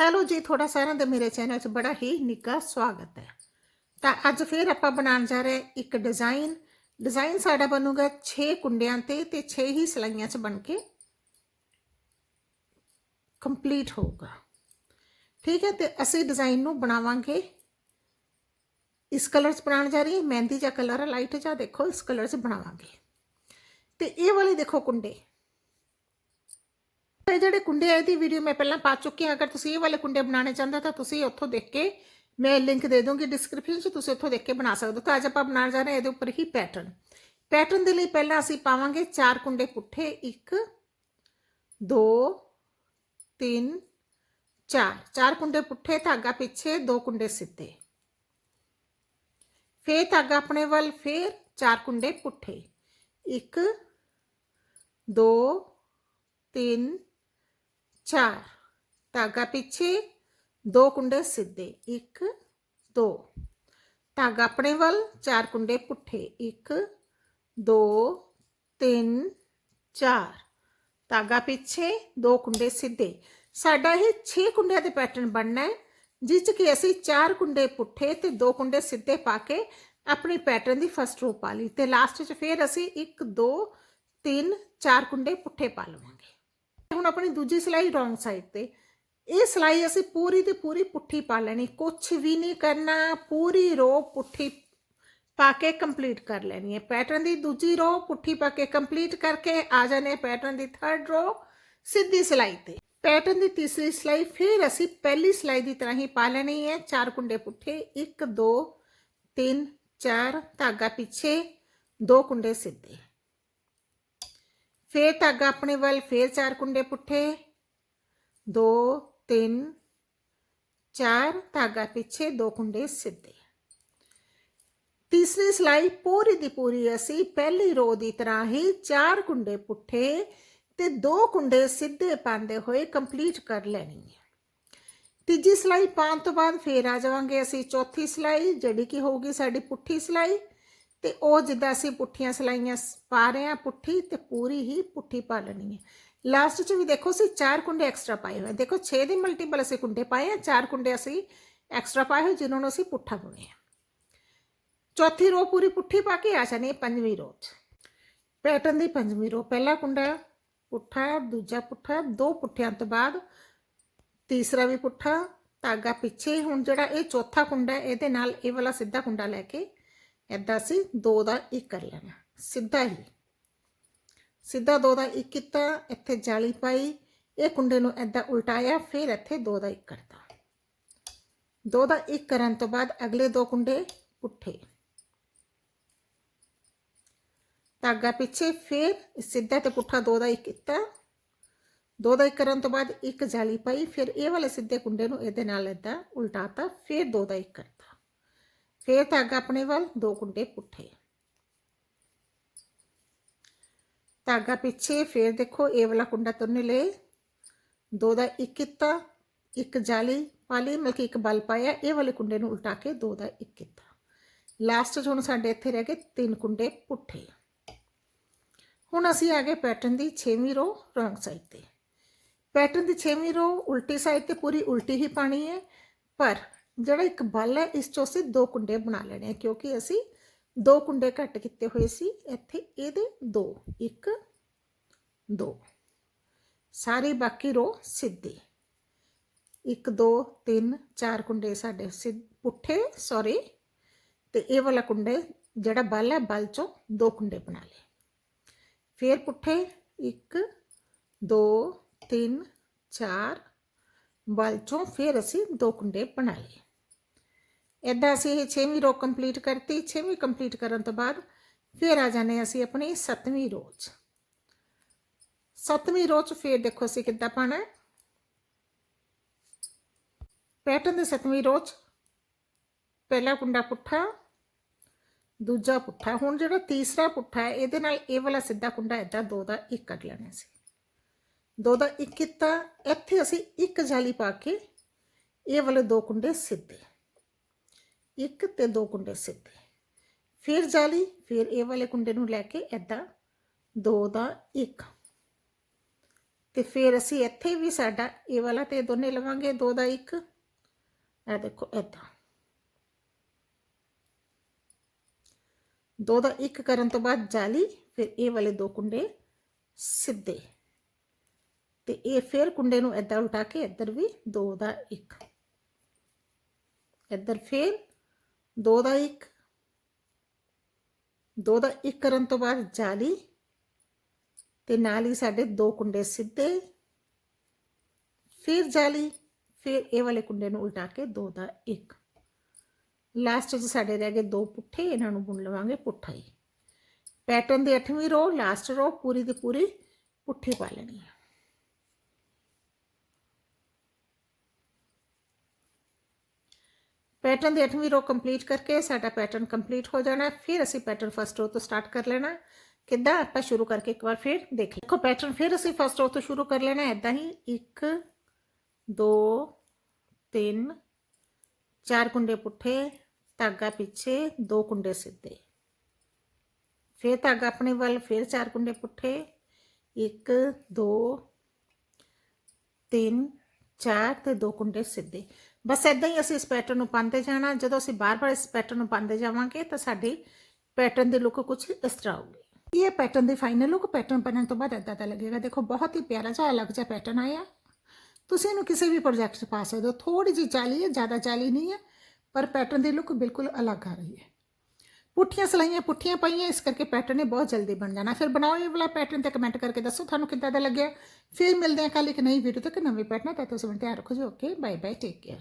Hello ਜੀ, ਤੁਹਾਡਾ ਸਾਰਿਆਂ ਦਾ ਮੇਰੇ ਚੈਨਲ 'ਚ ਬੜਾ ਹੀ ਨਿੱਘਾ ਸਵਾਗਤ ਹੈ। ਤਾਂ ਅੱਜ ਫੇਰ ਆਪਾਂ ਬਣਾਉਣ ਜਾ ਰਹੇ ਇੱਕ ਡਿਜ਼ਾਈਨ ਡਿਜ਼ਾਈਨ ਸਾਡਾ ਬਣੂਗਾ 6 ਕੁੰਡਿਆਂ ਤੇ ਤੇ 6 ਹੀ ਸਲਾਈਆਂ 'ਚ ਬਣ ਕੇ ਕੰਪਲੀਟ ਹੋਊਗਾ। ਠੀਕ ਹੈ, ਤੇ ਅਸੀਂ ਡਿਜ਼ਾਈਨ ਨੂੰ ਬਣਾਵਾਂਗੇ। ਇਸ ਕਲਰ 'ਚ ਬਣਾਉਣ ਜਾ ਰਹੀ ਹਾਂ ਮਹਿੰਦੀ ਜਾਂ ਕਲਰ ਲਾਈਟ ਜਾਂ ਦੇਖੋ, ਇਸ ਕਲਰ 'ਚ ਬਣਾਵਾਂਗੇ। ਤੇ ਇਹ ਵਾਲੇ ਦੇਖੋ ਕੁੰਡੇ। ਇਹ ਜਿਹੜੇ ਕੁੰਡੇ ਆ ਇਹਦੀ ਵੀਡੀਓ ਮੈਂ ਪਹਿਲਾਂ ਪਾ ਚੁੱਕੀ ਹਾਂ। ਅਗਰ ਤੁਸੀਂ ਇਹ ਵਾਲੇ ਕੁੰਡੇ ਬਣਾਉਣੇ ਚਾਹੁੰਦੇ ਤਾਂ ਤੁਸੀਂ ਉੱਥੋਂ ਦੇਖ ਕੇ ਮੈਂ ਲਿੰਕ ਦੇ ਦੂੰਗੀ ਡਿਸਕ੍ਰਿਪਸ਼ਨ 'ਚ, ਤੁਸੀਂ ਉੱਥੋਂ ਦੇਖ ਕੇ ਬਣਾ ਸਕਦੇ ਹੋ। ਤਾਂ ਅੱਜ ਆਪਾਂ ਬਣਾਉਣ ਜਾ ਰਹੇ ਹਾਂ ਇਹਦੇ ਉੱਪਰ ਹੀ ਪੈਟਰਨ ਪੈਟਰਨ ਦੇ ਲਈ ਪਹਿਲਾਂ ਅਸੀਂ ਪਾਵਾਂਗੇ ਚਾਰ ਕੁੰਡੇ ਪੁੱਠੇ। 1 2 3 4 ਚਾਰ ਕੁੰਡੇ ਪੁੱਠੇ, ਧਾਗਾ ਪਿੱਛੇ, ਦੋ ਕੁੰਡੇ ਸਿੱਧੇ। ਫੇਰ ਧਾਗਾ ਆਪਣੇ ਵੱਲ, ਫੇਰ ਚਾਰ ਕੁੰਡੇ ਪੁੱਠੇ। 1 2 3 ਚਾਰ। ਧਾਗਾ ਪਿੱਛੇ ਦੋ ਕੁੰਡੇ ਸਿੱਧੇ 1 2 ਧਾਗਾ ਆਪਣੇ ਵੱਲ, ਚਾਰ ਕੁੰਡੇ ਪੁੱਠੇ 1 2 3 4 ਧਾਗਾ ਪਿੱਛੇ ਦੋ ਕੁੰਡੇ ਸਿੱਧੇ। ਸਾਡਾ ਇਹ 6 ਕੁੰਡਿਆਂ ਦੇ ਪੈਟਰਨ ਬਣਨਾ ਹੈ, ਜਿਸ 'ਚ ਕਿ ਅਸੀਂ ਚਾਰ ਕੁੰਡੇ ਪੁੱਠੇ ਤੇ ਦੋ ਕੁੰਡੇ ਸਿੱਧੇ ਪਾ ਕੇ ਆਪਣੇ ਪੈਟਰਨ ਦੀ ਫਸਟ ਰੋ ਪਾ ਲਈ ਤੇ ਲਾਸਟ 'ਚ ਫਿਰ ਅਸੀਂ 1 2 3 ਚਾਰ ਕੁੰਡੇ ਪੁੱਠੇ ਪਾ ਲਵਾਂਗੇ। ਹੁਣ ਆਪਣੀ ਦੂਜੀ ਸਲਾਈ ਰੋਂਗ ਸਾਈਡ ਤੇ। ਇਹ ਸਲਾਈ ਅਸੀਂ ਪੂਰੀ ਤੇ ਪੂਰੀ ਪੁੱਠੀ ਪਾ ਲੈਣੀ ਕੁਝ ਵੀ ਨਹੀਂ ਕਰਨਾ, ਪੂਰੀ ਰੋ ਪੁੱਠੀ ਪਾ ਕੇ ਕੰਪਲੀਟ ਕਰ ਲੈਣੀ ਹੈ। ਪੈਟਰਨ ਦੀ ਦੂਜੀ ਰੋ ਪੁੱਠੀ ਪਾ ਕੇ ਕੰਪਲੀਟ ਕਰਕੇ ਆ ਜਾਣੇ ਪੈਟਰਨ ਦੀ ਥਰਡ ਰੋ ਸਿੱਧੀ ਸਲਾਈ ਤੇ। ਪੈਟਰਨ ਦੀ ਤੀਸਰੀ ਸਲਾਈ ਫਿਰ ਅਸੀਂ ਪਹਿਲੀ ਸਲਾਈ ਦੀ ਤਰ੍ਹਾਂ ਹੀ ਪਾ ਲੈਣੀ ਹੈ। ਚਾਰ ਕੁੰਡੇ ਪੁੱਠੇ 1 2 3 4 ਧਾਗਾ ਪਿੱਛੇ, ਦੋ ਕੁੰਡੇ ਸਿੱਧੇ। ਫੇਰ ਧਾਗਾ ਆਪਣੇ ਵੱਲ, ਫੇਰ ਚਾਰ ਕੁੰਡੇ ਪੁੱਠੇ। 2 3 4 ਧਾਗਾ ਪਿੱਛੇ, ਦੋ ਕੁੰਡੇ ਸਿੱਧੇ। ਤੀਸਰੀ ਸਲਾਈ ਪੂਰੀ ਦੀ ਪੂਰੀ ਅਸੀਂ ਪਹਿਲੀ ਰੋ ਦੀ ਤਰ੍ਹਾਂ ਹੀ ਚਾਰ ਕੁੰਡੇ ਪੁੱਠੇ ਤੇ ਦੋ ਕੁੰਡੇ ਸਿੱਧੇ ਪਾਉਂਦੇ ਹੋਏ ਕੰਪਲੀਟ ਕਰ ਲੈਣੀ ਹੈ। ਤੀਜੀ ਸਲਾਈ ਪਾਉਣ ਤੋਂ ਬਾਅਦ ਫੇਰ ਆ ਜਾਵਾਂਗੇ ਅਸੀਂ ਚੌਥੀ ਸਲਾਈ, ਜਿਹੜੀ ਕਿ ਹੋਊਗੀ ਸਾਡੀ ਪੁੱਠੀ ਸਲਾਈ। ਤੇ ਉਹ ਜਿੱਦਾਂ ਅਸੀਂ ਪੁੱਠੀਆਂ ਸਲਾਈਆਂ ਸ- ਪਾ ਰਹੇ ਹਾਂ ਪੁੱਠੀ ਤੇ ਪੂਰੀ ਹੀ ਪੁੱਠੀ ਪਾ ਲੈਣੀ ਹੈ। ਲਾਸਟ 'ਚ ਵੀ ਦੇਖੋ ਅਸੀਂ ਚਾਰ ਕੁੰਡੇ ਐਕਸਟਰਾ ਪਾਏ ਹੋਏ ਦੇਖੋ 6 ਦੇ ਮਲਟੀਪਲ ਅਸੀਂ ਕੁੰਡੇ ਪਾਏ ਆ, ਚਾਰ ਕੁੰਡੇ ਅਸੀਂ ਐਕਸਟਰਾ ਪਾਏ ਹੋਏ ਜਿਨ੍ਹਾਂ ਨੂੰ ਅਸੀਂ ਪੁੱਠਾ ਬੁਣਿਆ ਚੌਥੀ ਰੋ ਪੂਰੀ ਪੁੱਠੀ ਪਾ ਕੇ ਆ ਜਾਣੀ ਪੰਜਵੀਂ ਰੋ 'ਚ। ਪੈਟਰਨ ਦੀ ਪੰਜਵੀਂ ਰੋ ਪਹਿਲਾ ਕੁੰਡਾ ਪੁੱਠਾ, ਦੂਜਾ ਪੁੱਠਾ, ਦੋ ਪੁੱਠਿਆਂ ਤੋਂ ਬਾਅਦ ਤੀਸਰਾ ਵੀ ਪੁੱਠਾ, ਧਾਗਾ ਪਿੱਛੇ ਹੁਣ ਜਿਹੜਾ ਇਹ ਚੌਥਾ ਕੁੰਡਾ ਇਹਦੇ ਨਾਲ ਇਹ ਵਾਲਾ ਸਿੱਧਾ ਕੁੰਡਾ ਲੈ ਕੇ ਏਦਾਂ ਅਸੀਂ ਦੋ ਦਾ ਇੱਕ ਕਰ ਲੈਣਾ। ਸਿੱਧਾ ਹੀ। ਸਿੱਧਾ ਦੋ ਦਾ ਇੱਕ ਕੀਤਾ, ਇੱਥੇ ਜਾਲੀ ਪਾਈ, ਇਹ ਕੁੰਡੇ ਨੂੰ ਏਦਾਂ ਉਲਟਾਇਆ, ਫਿਰ ਇੱਥੇ ਦੋ ਦਾ ਇੱਕ ਕਰਤਾ। ਦੋ ਦਾ ਇੱਕ ਕਰਨ ਤੋਂ ਬਾਅਦ ਅਗਲੇ ਦੋ ਕੁੰਡੇ ਪੁੱਠੇ ਧਾਗਾ ਪਿੱਛੇ, ਫਿਰ ਸਿੱਧਾ ਤੇ ਪੁੱਠਾ ਦੋ ਦਾ ਇੱਕ ਕੀਤਾ। ਦੋ ਦਾ ਇੱਕ ਕਰਨ ਤੋਂ ਬਾਅਦ ਇੱਕ ਜਾਲੀ ਪਾਈ, ਫਿਰ ਇਹ ਵਾਲੇ ਸਿੱਧੇ ਕੁੰਡੇ ਨੂੰ ਇਹਦੇ ਨਾਲ ਏਦਾਂ ਉਲਟਾਤਾ, ਫਿਰ ਦੋ ਦਾ ਇੱਕ ਕਰਤਾ। ਫਿਰ ਧਾਗਾ ਆਪਣੇ ਵੱਲ ਦੋ ਕੁੰਡੇ ਪੁੱਠੇ। ਧਾਗਾ ਪਿੱਛੇ ਫਿਰ ਦੇਖੋ ਇਹ ਵਾਲਾ ਕੁੰਡਾ ਤੁਰਨੇ ਲਏ ਦੋ ਦਾ ਇੱਕ ਕੀਤਾ, ਇੱਕ ਜਾਲੀ ਪਾਲੀ ਮਤਲਬ ਕਿ ਇੱਕ ਬਲ ਪਾਇਆ, ਇਹ ਵਾਲੇ ਕੁੰਡੇ ਨੂੰ ਉਲਟਾ ਕੇ ਦੋ ਦਾ ਇੱਕ ਕੀਤਾ। ਲਾਸਟ 'ਚ ਹੁਣ ਸਾਡੇ ਇੱਥੇ ਰਹਿ ਗਏ ਤਿੰਨ ਕੁੰਡੇ ਪੁੱਠੇ। ਹੁਣ ਅਸੀਂ ਆ ਗਏ ਪੈਟਰਨ ਦੀ 6ਵੀਂ ਰੋ ਰੋਂਗ ਸਾਈਡ ਤੇ। ਪੈਟਰਨ ਦੀ 6ਵੀਂ ਰੋ ਉਲਟੀ ਸਾਈਡ ਤੇ ਪੂਰੀ ਉਲਟੀ ਹੀ ਪਾਣੀ ਹੈ, ਪਰ ਜਿਹੜਾ ਇੱਕ ਬਲ ਹੈ, ਇਸ ਚੋਂ ਅਸੀਂ ਦੋ ਕੁੰਡੇ ਬਣਾ ਲੈਣੇ ਆ, ਕਿਉਂਕਿ ਅਸੀਂ ਦੋ ਕੁੰਡੇ ਘੱਟ ਕੀਤੇ ਹੋਏ ਸੀ। ਇੱਥੇ ਇਹਦੇ ਦੋ, ਇੱਕ, ਦੋ। ਸਾਰੀ ਬਾਕੀ ਰੋ ਸਿੱਧੀ। 1 2 3 4 ਕੁੰਡੇ ਸਾਡੇ ਸਿੱਧ ਪੁੱਠੇ ਸੌਰੀ ਤੇ ਇਹ ਵਾਲਾ ਕੁੰਡੇ, ਜਿਹੜਾ ਬਲ ਹੈ, ਬਲ ਚੋਂ ਦੋ ਕੁੰਡੇ ਬਣਾ ਲਏ। ਫਿਰ ਪੁੱਠੇ 1 2 3 4 ਬਲ ਚੋਂ ਫਿਰ ਅਸੀਂ ਦੋ ਕੁੰਡੇ ਬਣਾ ਲਏ। ਇਦਾਂ ਅਸੀਂ ਇਹ 6ਵੀਂ ਰੋ ਕੰਪਲੀਟ ਕਰਤੀ 6ਵੀਂ ਕੰਪਲੀਟ ਕਰਨ ਤੋਂ ਬਾਅਦ ਫਿਰ ਆ ਜਾਣੇ ਅਸੀਂ ਆਪਣੀ 7ਵੀਂ ਰੋ 'ਚ। 7ਵੀਂ ਰੋ 'ਚ ਫਿਰ ਦੇਖੋ ਅਸੀਂ ਕਿੱਦਾਂ ਪਾਣਾ ਹੈ। ਪੈਟਰਨ ਦੇ 7ਵੀਂ ਰੋ 'ਚ ਪਹਿਲਾ ਕੁੰਡਾ ਪੁੱਠਾ, ਦੂਜਾ ਪੁੱਠਾ। ਹੁਣ ਜਿਹੜਾ ਤੀਸਰਾ ਪੁੱਠਾ ਹੈ, ਇਹਦੇ ਨਾਲ ਇਹ ਵਾਲਾ ਸਿੱਧਾ ਕੁੰਡਾ ਇਦਾਂ ਦੋ ਦਾ ਇੱਕ ਕੱਢ ਲੈਣਾ ਸੀ ਦੋ ਦਾ ਇੱਕ ਕੀਤਾ, ਇੱਥੇ ਅਸੀਂ ਇੱਕ ਜਾਲੀ ਪਾ ਕੇ ਇਹ ਵਾਲੇ ਦੋ ਕੁੰਡੇ ਸਿੱਧੇ। ਇੱਕ ਤੇ ਦੋ ਕੁੰਡੇ ਸਿੱਧੇ। ਫਿਰ ਜਾਲੀ, ਫਿਰ ਇਹ ਵਾਲੇ ਕੁੰਡੇ ਨੂੰ ਲੈ ਕੇ ਇਦਾਂ ਦੋ ਦਾ ਇੱਕ। ਤੇ ਫਿਰ ਅਸੀਂ ਇੱਥੇ ਵੀ ਸਾਡਾ ਇਹ ਵਾਲਾ ਤੇ ਇਹ ਦੋਨੇ ਲਵਾਂਗੇ, ਦੋ ਦਾ ਇੱਕ। ਇਹ ਦੇਖੋ ਏਦਾਂ। ਦੋ ਦਾ ਇੱਕ ਕਰਨ ਤੋਂ ਬਾਅਦ ਜਾਲੀ, ਫਿਰ ਇਹ ਵਾਲੇ ਦੋ ਕੁੰਡੇ ਸਿੱਧੇ। ਤੇ ਇਹ ਫਿਰ ਕੁੰਡੇ ਨੂੰ ਏਦਾਂ ਉਲਟਾ ਕੇ ਇੱਧਰ ਵੀ ਦੋ ਦਾ ਇੱਕ। ਇੱਧਰ ਫਿਰ ਦੋ ਦਾ ਇੱਕ, ਦੋ ਦਾ ਇੱਕ ਕਰਨ ਤੋਂ ਬਾਅਦ ਜਾਲੀ ਤੇ ਨਾਲ ਹੀ ਸਾਡੇ ਦੋ ਕੁੰਡੇ ਸਿੱਧੇ, ਫਿਰ ਜਾਲੀ, ਫਿਰ ਇਹ ਵਾਲੇ ਕੁੰਡੇ ਨੂੰ ਉਲਟਾ ਕੇ ਦੋ ਦਾ ਇੱਕ। ਲਾਸਟ 'ਚ ਸਾਡੇ ਰਹਿ ਗਏ ਦੋ ਪੁੱਠੇ, ਇਹਨਾਂ ਨੂੰ ਬੁਣ ਲਵਾਂਗੇ ਪੁੱਠਾ ਹੀ। ਪੈਟਰਨ ਦੀ 8ਵੀਂ ਰੋ ਲਾਸਟ ਰੋ ਪੂਰੀ ਦੀ ਪੂਰੀ ਪੁੱਠੀ ਪਾ ਲੈਣੀ ਹੈ ਪੈਟਰਨ ਦੀ 8ਵੀਂ ਰੋ ਕੰਪਲੀਟ ਕਰਕੇ ਸਾਡਾ ਪੈਟਰਨ ਕੰਪਲੀਟ ਹੋ ਜਾਣਾ ਫਿਰ ਅਸੀਂ ਪੈਟਰਨ ਫਸਟ ਰੋ ਤੋਂ ਸਟਾਰਟ ਕਰ ਲੈਣਾ ਕਿੱਦਾਂ? ਆਪਾਂ ਸ਼ੁਰੂ ਕਰਕੇ ਇੱਕ ਵਾਰ ਫਿਰ ਦੇਖ ਲਈਏ। ਦੇਖੋ ਪੈਟਰਨ ਫਿਰ ਅਸੀਂ ਫਸਟ ਰੋ ਤੋਂ ਸ਼ੁਰੂ ਕਰ ਲੈਣਾ ਹੈ। ਹੀ 1 2 3 ਚਾਰ ਕੁੰਡੇ ਪੁੱਠੇ, ਧਾਗਾ ਪਿੱਛੇ, ਦੋ ਕੁੰਡੇ ਸਿੱਧੇ। ਫਿਰ ਧਾਗਾ ਆਪਣੇ ਵੱਲ, ਫਿਰ ਚਾਰ ਕੁੰਡੇ ਪੁੱਠੇ। 1 2 3 ਚਾਰ ਤੇ ਦੋ ਕੁੰਡੇ ਸਿੱਧੇ। ਬਸ ਇਦਾਂ ਹੀ ਅਸੀਂ ਇਸ ਪੈਟਰਨ ਨੂੰ ਪਾਉਂਦੇ ਜਾਣਾ। ਜਦੋਂ ਅਸੀਂ ਬਾਰ-ਬਾਰ ਇਸ ਪੈਟਰਨ ਨੂੰ ਪਾਉਂਦੇ ਜਾਵਾਂਗੇ ਤਾਂ ਸਾਡੀ ਪੈਟਰਨ ਦੀ ਲੁੱਕ ਕੁਝ ਇਸ ਤਰ੍ਹਾਂ ਹੋਊਗੀ। ਇਹ ਪੈਟਰਨ ਦੀ ਫਾਈਨਲ ਲੁੱਕ ਪੈਟਰਨ ਬਣਨ ਤੋਂ ਬਾਅਦ ਇਦਾਂ ਦਾ ਲੱਗੇਗਾ। ਦੇਖੋ, ਬਹੁਤ ਹੀ ਪਿਆਰਾ ਜਿਹਾ ਅਲੱਗ ਜਿਹਾ ਪੈਟਰਨ ਆਇਆ। ਤੁਸੀਂ ਇਹਨੂੰ ਕਿਸੇ ਵੀ ਪ੍ਰੋਜੈਕਟ 'ਚ ਪਾ ਸਕਦੇ ਹੋ। ਥੋੜੀ ਜਿਹੀ ਚਾਲੀ ਹੈ, ਜ਼ਿਆਦਾ ਚਾਲੀ ਨਹੀਂ ਹੈ, ਪਰ ਪੈਟਰਨ ਦੀ ਲੁੱਕ ਬਿਲਕੁਲ ਅਲੱਗ ਆ ਰਹੀ ਹੈ। ਪੁੱਠੀਆਂ ਸਲਾਈਆਂ ਪੁੱਠੀਆਂ ਪਾਈਆਂ, ਇਸ ਕਰਕੇ ਪੈਟਰਨ ਇਹ ਬਹੁਤ ਜਲਦੀ ਬਣ ਜਾਣਾ। ਫਿਰ ਬਣਾਓ ਇਹ ਵਾਲਾ ਪੈਟਰਨ ਤੇ ਕਮੈਂਟ ਕਰਕੇ ਦੱਸੋ ਤੁਹਾਨੂੰ ਕਿੱਦਾਂ ਦਾ ਲੱਗਿਆ। ਫਿਰ ਮਿਲਦੇ ਹਾਂ ਕੱਲ ਇੱਕ ਨਈ ਵੀਡੀਓ ਤੱਕ ਇੱਕ ਨਵੇਂ ਪੈਟਰਨ ਤੱਕ ਤੁਸੀਂ ਧਿਆਨ ਰੱਖੋ ਜੀ। Okay bye bye take care